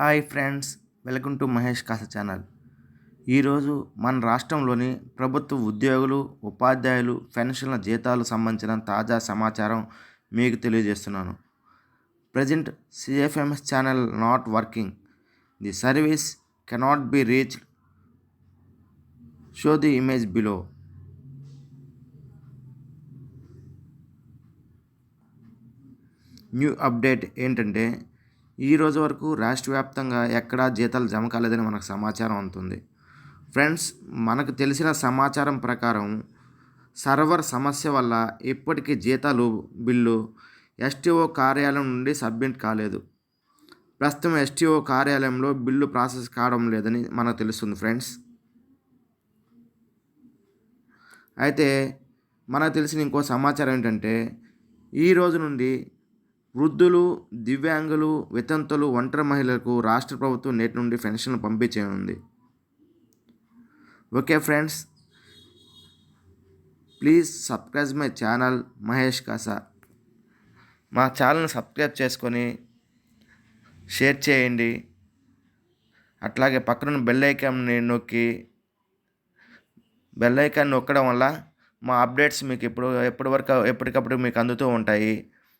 Hi friends welcome to Mahesh Kasa channel. ఈరోజు మన రాష్ట్రంలోని ప్రభుత్వ ఉద్యోగులు ఉపాధ్యాయులు పెన్షన్ల జీతాలు సంబంధించిన తాజా సమాచారం మీకు తెలియజేస్తున్నాను. Present CFMS channel not working. The service cannot be reached. Show the image below. New update ఏంటంటే ఈ రోజు వరకు రాష్ట్ర వ్యాప్తంగా ఎక్కడా జీతాలు జమ కాలేదని మనకు సమాచారం అందుతుంది. ఫ్రెండ్స్ మనకు తెలిసిన సమాచారం ప్రకారం సర్వర్ సమస్య వల్ల ఇప్పటికీ జీతాలు బిల్లు ఎస్టీఓ కార్యాలయం నుండి సబ్మిట్ కాలేదు. ప్రస్తుతం ఎస్టీఓ కార్యాలయంలో బిల్లు ప్రాసెస్ కావడం లేదని మనకు తెలుస్తుంది ఫ్రెండ్స్. అయితే మనకు తెలిసిన ఇంకో సమాచారం ఏంటంటే ఈ రోజు నుండి వృద్ధులు దివ్యాంగులు వితంతులు ఒంటరి మహిళలకు రాష్ట్ర ప్రభుత్వం నేటి నుండి పెన్షన్లు పంపించనుంది. Okay friends please subscribe my channel Mahesh Kasa. మా ఛానల్ని సబ్స్క్రైబ్ చేసుకొని షేర్ చేయండి. అట్లాగే పక్కన బెల్ ఐకాన్ని నొక్కి బెల్ ఐకాన్ నొక్కడం వల్ల మా అప్డేట్స్ మీకు ఎప్పుడు ఎప్పటివరకు ఎప్పటికప్పుడు మీకు అందుతూ ఉంటాయి.